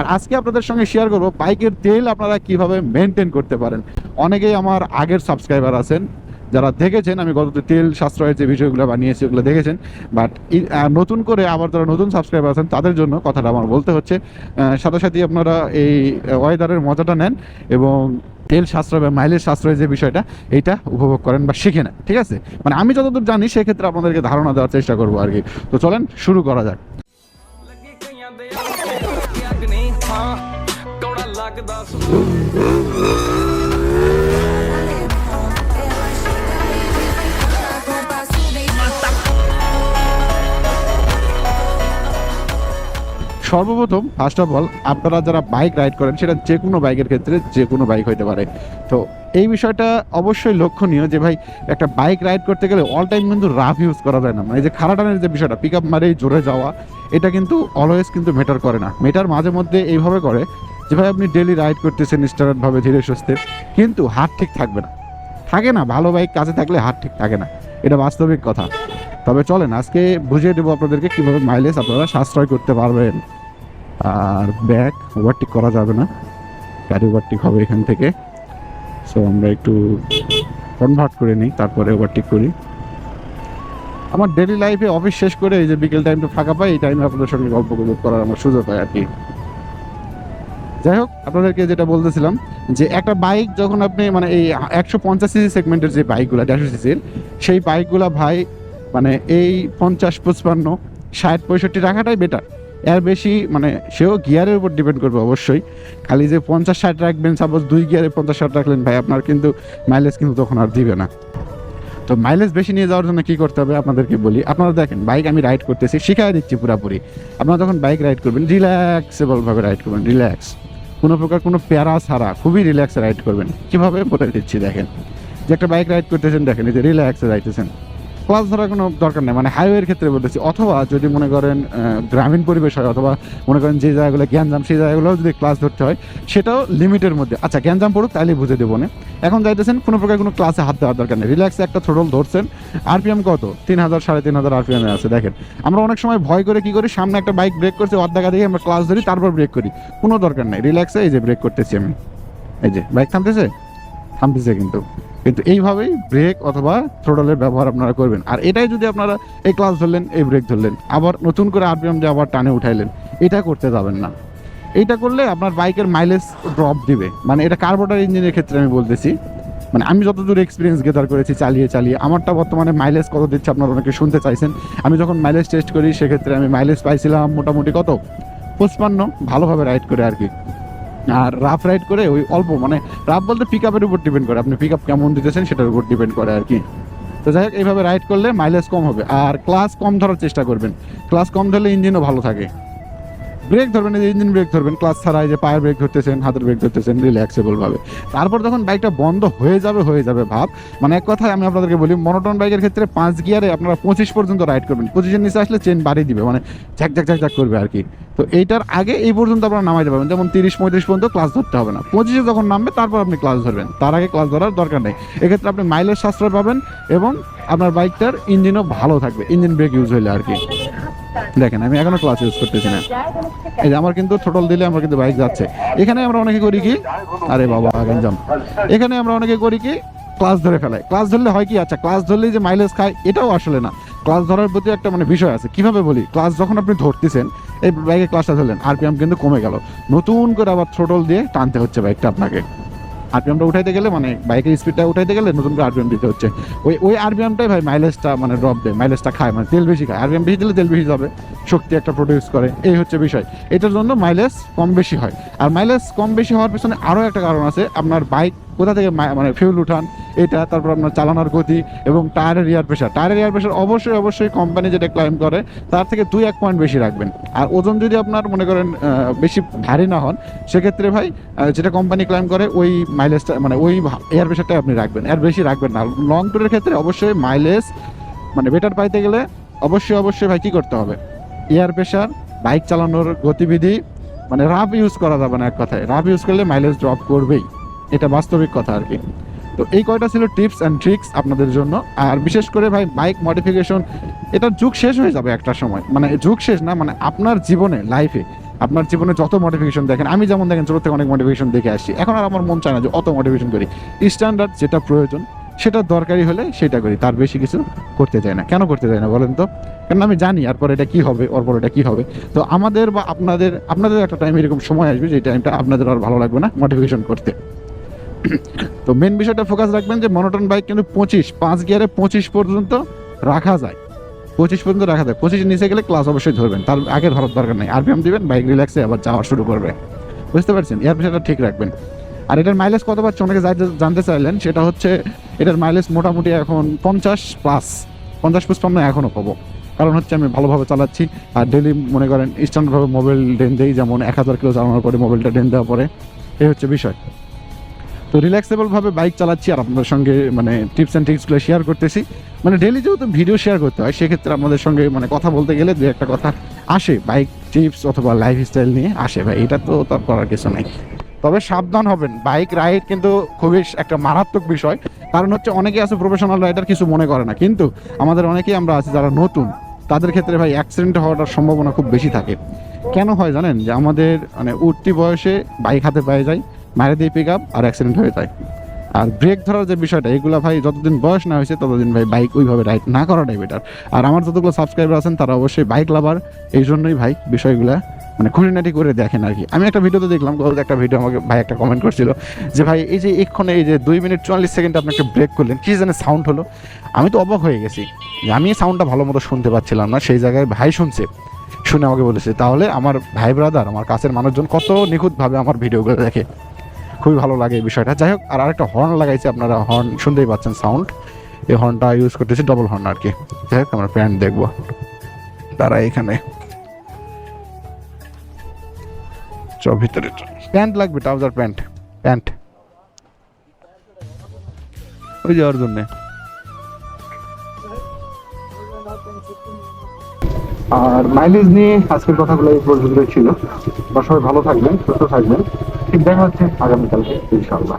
আর আজকে আপনাদের সঙ্গে শেয়ার করব বাইকের তেল আপনারা কীভাবে মেনটেন করতে পারেন। অনেকেই আমার আগের সাবস্ক্রাইবার আছেন, যারা দেখেছেন, আমি গত তেল সাশ্রয়ের যে বিষয়গুলো বানিয়েছি, ওগুলো দেখেছেন। বাট নতুন করে আবার যারা নতুন সাবস্ক্রাইবার আছেন, তাদের জন্য কথাটা আমার বলতে হচ্ছে সাথে সাথে আপনারা এই ওয়েদারের মজাটা নেন এবং তেল সাশ্রয় বা মাইলেজ সাশ্রয়ের যে বিষয়টা এইটা উপভোগ করেন বা শিখে নেন, ঠিক আছে? মানে আমি যতদূর জানি, সেক্ষেত্রে আপনাদেরকে ধারণা দেওয়ার চেষ্টা করব আর কি। তো চলেন, শুরু করা যাক। ਹਾਂ। ਕੌੜਾ ਲੱਗਦਾ ਸੁਣ সর্বপ্রথম ফার্স্ট অফ অল আপনারা যারা বাইক রাইড করেন, সেটা যে কোনো বাইকের ক্ষেত্রে যে কোনো বাইক হতে পারে। তো এই বিষয়টা অবশ্যই লক্ষণীয় যে, ভাই, একটা বাইক রাইড করতে গেলে অল টাইম কিন্তু রাফ ইউজ করা যায় না। মানে যে খারাটানের যে বিষয়টা পিক আপ মারেই জোরে যাওয়া, এটা কিন্তু অলওয়েজ কিন্তু মেটার করে না। মেটার মাঝে মধ্যে এইভাবে করে যে, ভাই, আপনি ডেলি রাইড করতেছেন স্টার্টভাবে ধীরে সুস্থে, কিন্তু হাত ঠিক থাকবে না। থাকে না, ভালো বাইক কাছে থাকলে হাত ঠিক থাকে না। এটা বাস্তবিক কথা। তবে চলেন, আজকে বুঝিয়ে দেবো আপনাদেরকে কীভাবে মাইলেজ আপনারা সাশ্রয় করতে পারবেন। আর ব্যাক ওভারটেক করা যাবে না, গাড়ি ওভারটেক হবে এখান থেকে। সো আমরা একটু কনভার্ট করে নিই, তারপরে ওভারটেক করি। আমার ডেলি লাইফে অফিস শেষ করে এই যে বিকেল টাইমটা ফাঁকা পাই, এই টাইমে আপনাদের সঙ্গে গল্প গুজব করার আমার সুযোগ হয় আর কি। যাই হোক, আপনাদেরকে যেটা বলতেছিলাম যে একটা বাইক যখন আপনি মানে এই একশো পঞ্চাশ সিসি সেগমেন্টের যে বাইকগুলো দেড়শো সিসির সেই বাইকগুলো ভাই মানে এই পঞ্চাশ, পঁচপান্ন, ষাট, পঁয়ষট্টি রাখাটাই বেটার এর বেশি মানে সেও গিয়ারের উপর ডিপেন্ড করবে অবশ্যই। খালি যে পঞ্চাশ, ষাট রাখবেন সাপোজ দুই গিয়ারে পঞ্চাশ, ষাট রাখলেন ভাই, আপনার কিন্তু মাইলেজ কিন্তু তখন আর দিবে না। তো মাইলেজ বেশি নিয়ে যাওয়ার জন্য কী করতে হবে আপনাদেরকে বলি, আপনারা দেখেন বাইক আমি রাইড করতেছি শিখাই দিচ্ছি পুরাপুরি। আপনারা যখন বাইক রাইড করবেন রিল্যাক্সেবলভাবে রাইড করবেন রিল্যাক্স কোনো প্রকার কোনো প্যারা ছাড়া, খুবই রিল্যাক্সে রাইড করবেন। কীভাবে? বলে দিচ্ছি, দেখেন। যে একটা বাইক রাইড করতেছেন, দেখেন, এই যে রিল্যাক্সে যাইতেছেন। ক্লাস ধরার কোনো দরকার নেই। মানে হাইওয়ের ক্ষেত্রে বলতেছি, অথবা যদি মনে করেন গ্রামীণ পরিবেশ হয়, অথবা মনে করেন যে জায়গাগুলো, গ্যাঞ্জাম, সেই জায়গাগুলো যদি ক্লাস ধরতে হয়, সেটাও লিমিটের মধ্যে। আচ্ছা গ্যাঞ্জাম পড়ুক, তাহলে বুঝে দেবো না। এখন যাইতেছেন, কোনো প্রকার কোনো ক্লাসে হাত দেওয়ার দরকার নেই। রিল্যাক্সে একটা থ্রোটল ধরছেন। আরপিএম কত? তিন হাজার, সাড়ে তিন হাজার আরপিএমে আছে, দেখেন। আমরা অনেক সময় ভয় করে কি করি, সামনে একটা বাইক ব্রেক করছে অর্ধ দেখা আমরা ক্লাস ধরি, তারপর ব্রেক করি। কোনো দরকার নেই। রিল্যাক্সে এই যে ব্রেক করতেছি আমি। এই যে বাইক থামতেছে? থামতেছে কিন্তু। কিন্তু এইভাবেই ব্রেক অথবা থ্রোটলের ব্যবহার আপনারা করবেন। আর এটাই যদি আপনারা এই ক্লাস ধরলেন, এই ব্রেক ধরলেন, আবার নতুন করে আরপিএম যে আবার টানে উঠাইলেন, এটা করতে যাবেন না। এইটা করলে আপনার বাইকের মাইলেজ ড্রপ দিবে। মানে এটা কার্বোটার ইঞ্জিনের ক্ষেত্রে আমি বলতেছি। মানে আমি যতদূর এক্সপিরিয়েন্স গেদার করেছি, চালিয়ে চালিয়ে, আমারটা বর্তমানে মাইলেজ কত দিচ্ছে আপনারা অনেকে শুনতে চাইছেন। আমি যখন মাইলেজ টেস্ট করি, সেক্ষেত্রে আমি মাইলেজ পাইছিলাম মোটামুটি কত? পঁচপান্ন, ভালোভাবে রাইড করে আর কি। আর রাফ রাইড করে ওই অল্প মানে রাফ বলতে পিক আপের উপর ডিপেন্ড করে। আপনি পিক আপ কেমন দিতেছেন সেটার উপর ডিপেন্ড করে আর কি। তো যাই হোক, এইভাবে রাইড করলে মাইলেজ কম হবে। আর ক্লাস কম ধরার চেষ্টা করবেন। ক্লাস কম ধরলে ইঞ্জিনও ভালো থাকে। ব্রেক ধরবেন, এই ইঞ্জিন ব্রেক ধরবেন ক্লাস ছাড়া যে পায়ের ব্রেক ধরতেছেন, হাতের ব্রেক ধরতেছেন রিল্যাক্সেবল ভাবে তারপর যখন বাইকটা বন্ধ হয়ে যাবে হয়ে যাবে ভাব মানে এক কথায় আমি আপনাদেরকে বলি মনোটন বাইকের ক্ষেত্রে পাঁচ গিয়ারে আপনারা পঁচিশ পর্যন্ত রাইড করবেন। পঁচিশের নিচে আসলে চেন বাড়িয়ে দিবে মানে ঝাক ঝাক ঝাক ঝাক করবে আর কি। তো এইটার আগে এই পর্যন্ত আপনারা নামাইতে পারবেন, যেমন তিরিশ, পঁয়ত্রিশ পর্যন্ত ক্লাস ধরতে হবে না। পঁচিশে যখন নামবে, তারপর আপনি ক্লাস ধরবেন। তার আগে ক্লাস ধরার দরকার নেই। এক্ষেত্রে আপনি মাইলেজ সাশ্রয় পাবেন এবং আপনার বাইকটার ইঞ্জিনও ভালো থাকবে, ইঞ্জিন ব্রেক ইউজ হইলে আর কি। দেখেন, আমি এখনও ক্লাস ইউজ করতেছি না। এই যে আমার কিন্তু টোটাল দিলে আমার কিন্তু বাইক যাচ্ছে। এখানে আমরা অনেকে করি কি? আরে বাবা গঞ্জাম এখানে আমরা অনেকে করি কি? ক্লাস ধরে ফেলাই। ক্লাস ধরলে হয় কি? আচ্ছা ক্লাস ধরলেই যে মাইলেজ খায়, এটাও আসলে না। ক্লাস ধরার প্রতি একটা মানে বিষয় আছে। কীভাবে বলি? ক্লাস যখন আপনি ধরতেছেন, এই বাইকে ক্লাসটা ধরলেন আরপিএম কিন্তু কমে গেল। নতুন করে আবার থ্রোটল দিয়ে টানতে হচ্ছে বাইকটা আপনাকে। আরপিএমটা উঠাইতে গেলে মানে বাইকের স্পিডটা উঠাইতে গেলে নতুন করে আরপিএম দিতে হচ্ছে। ওই ওই আরপিএমটাই ভাই মাইলেজটা মানে ড্রপ দেয় মাইলেজটা খায় মানে তেল বেশি খায়। আরপিএম বেশি দিলে তেল বেশি যাবে, শক্তি একটা প্রডিউস করে, এই হচ্ছে বিষয়। এটার জন্য মাইলেজ কম বেশি হয়। আর মাইলেজ কম বেশি হওয়ার পেছনে আরও একটা কারণ আছে, আপনার বাইক কোথা থেকে মানে ফিউল উঠান, এটা, তারপর আপনার চালানোর গতি এবং টায়ারের এয়ার প্রেশার টায়ারের এয়ার প্রেশার অবশ্যই অবশ্যই কোম্পানি যেটা ক্লাইম করে, তার থেকে দুই, এক পয়েন্ট বেশি রাখবেন। আর ওজন যদি আপনার মনে করেন বেশি ভারী না হন, সেক্ষেত্রে ভাই যেটা কোম্পানি ক্লাইম করে, ওই মাইলেজটা মানে ওই এয়ার প্রেশারটাই আপনি রাখবেন। এর বেশি রাখবেন না। লং ট্যুরের ক্ষেত্রে অবশ্যই মাইলেজ মানে বেটার পাইতে গেলে অবশ্যই অবশ্যই ভাই কী করতে হবে? এয়ার প্রেশার বাইক চালানোর গতিবিধি মানে রাফ ইউজ করা যাবে না এক কথায়। রাফ ইউজ করলে মাইলেজ ড্রপ করবেই। এটা বাস্তবিক কথা আর কি। তো এই কয়টা ছিল টিপস অ্যান্ড ট্রিক্স আপনাদের জন্য। আর বিশেষ করে ভাই বাইক মডিফিকেশন এটার যুগ শেষ হয়ে যাবে একটা সময়। মানে যুগ শেষ না মানে আপনার জীবনে লাইফে আপনার জীবনে যত মডিফিকেশন দেখেন, আমি যেমন দেখেন ছোট থেকে অনেক মোটিভেশন দেখে আসছি। এখন আর আমার মন চায় না যে অত মোটিভেশন করি। স্ট্যান্ডার্ড যেটা প্রয়োজন, সেটা দরকারি হলে সেটা করি, তার বেশি কিছু করতে চাই না। কেন করতে চাই না বলেন তো? কারণ আমি জানি আর পরে এটা কি হবে ওর পর এটা কি হবে। তো আমাদের বা আপনাদের আপনাদের একটা টাইম এরকম সময় আসবে যে টাইমটা আপনাদের আর ভালো লাগবে না মোটিভেশন করতে। তো মেন বিষয়টা ফোকাস রাখবেন যে মনোটন বাইক কিন্তু পঁচিশ, পাঁচ গিয়ারে পঁচিশ পর্যন্ত রাখা যায়। পঁচিশ পর্যন্ত রাখা যায়। পঁচিশ নিচে গেলে ক্লাস অবশ্যই ধরবেন। তার আগে ধরার দরকার নেই। আরপিএম দিবেন বাইক রিল্যাক্সে আবার যাওয়া শুরু করবে। বুঝতে পারছেন? এর বিষয়টা ঠিক রাখবেন। আর এটার মাইলেজ কত পাচ্ছে অনেকে জানতে চাইলেন, সেটা হচ্ছে এটার মাইলেজ মোটামুটি এখন পঞ্চাশ প্লাস পঞ্চাশ পুষ্পান্ন এখনও পাবো। কারণ হচ্ছে আমি ভালোভাবে চালাচ্ছি। আর ডেলি মনে করেন স্ট্যান্ডার্ডভাবে মোবাইল ডেন দেই, যেমন এক হাজার কিলো চালানোর পরে মোবাইলটা ডেন দেওয়ার পরে। এই হচ্ছে বিষয়। তো রিল্যাক্সেবলভাবে বাইক চালাচ্ছি আর আপনাদের সঙ্গে মানে টিপস অ্যান্ড টিপসগুলো শেয়ার করতেছি। মানে ডেলি যেহেতু ভিডিও শেয়ার করতে হয়, সেক্ষেত্রে আমাদের সঙ্গে মানে কথা বলতে গেলে দু একটা কথা আসে বাইক টিপস অথবা লাইফ স্টাইল নিয়ে আসে ভাই, এটা তো তার করার কিছু নেই। তবে সাবধান হবেন বাইক রাইড কিন্তু খুবই একটা মারাত্মক বিষয়। কারণ হচ্ছে অনেকে আছে প্রফেশনাল রাইডার কিছু মনে করে না। কিন্তু আমাদের অনেকেই আমরা আছি যারা নতুন, তাদের ক্ষেত্রে ভাই অ্যাক্সিডেন্ট হওয়ার সম্ভাবনা খুব বেশি থাকে। কেন হয় জানেন যে আমাদের মানে উঠতি বয়সে বাইক হাতে পেয়ে যায় মারে দিয়ে পিক আপ আর অ্যাক্সিডেন্ট হয়ে যায়। আর ব্রেক ধরার যে বিষয়টা, এগুলো ভাই যতদিন বয়স না হয়েছে, ততদিন ভাই বাইক ওইভাবে রাইড না করাটাই বেটার আর আমার যতগুলো সাবস্ক্রাইবার আছেন, তারা অবশ্যই বাইক লাভার এই জন্যই ভাই বিষয়গুলো মানে খুঁটিনাটি করে দেখেন আর কি। আমি একটা ভিডিওতে দেখলাম, গত একটা ভিডিও আমাকে ভাই একটা কমেন্ট করছিল যে ভাই, এই যে এক্ষণে এই যে দুই মিনিট চুয়াল্লিশ সেকেন্ড আপনি একটা ব্রেক করলেন, কী জানে সাউন্ড হলো? আমি তো অবাক হয়ে গেছি যে আমি সাউন্ডটা ভালো মতো শুনতে পাচ্ছিলাম না, সেই জায়গায় ভাই শুনছে, শুনে আমাকে বলেছে, তাহলে আমার ভাই ব্রাদার আমার কাছের মানুষজন কত নিখুঁতভাবে আমার ভিডিওগুলো দেখে? খুবই ভালো লাগে এই বিষয়টা। যাই হোক, আর আরেকটা হর্ন লাগাইছে, আপনারা হর্ন শুনতেই পাচ্ছেন সাউন্ড এই হর্নটা ইউজ করতেছি ডবল হর্ন আর কি যাই হোক, আমরা প্যান্ট দেখব। তারা এখানে। ভিতরে প্যান্ট লাগবে ট্রাউজার প্যান্ট প্যান্ট ওই যাওয়ার জন্যে আর মাইলেজ নিয়ে আজকের কথাগুলো এই পর্যন্ত ছিল। বা সবাই ভালো থাকবেন, সুস্থ থাকবেন। ঠিক দেখা হচ্ছে আগামীকালকে ইনশাআল্লাহ।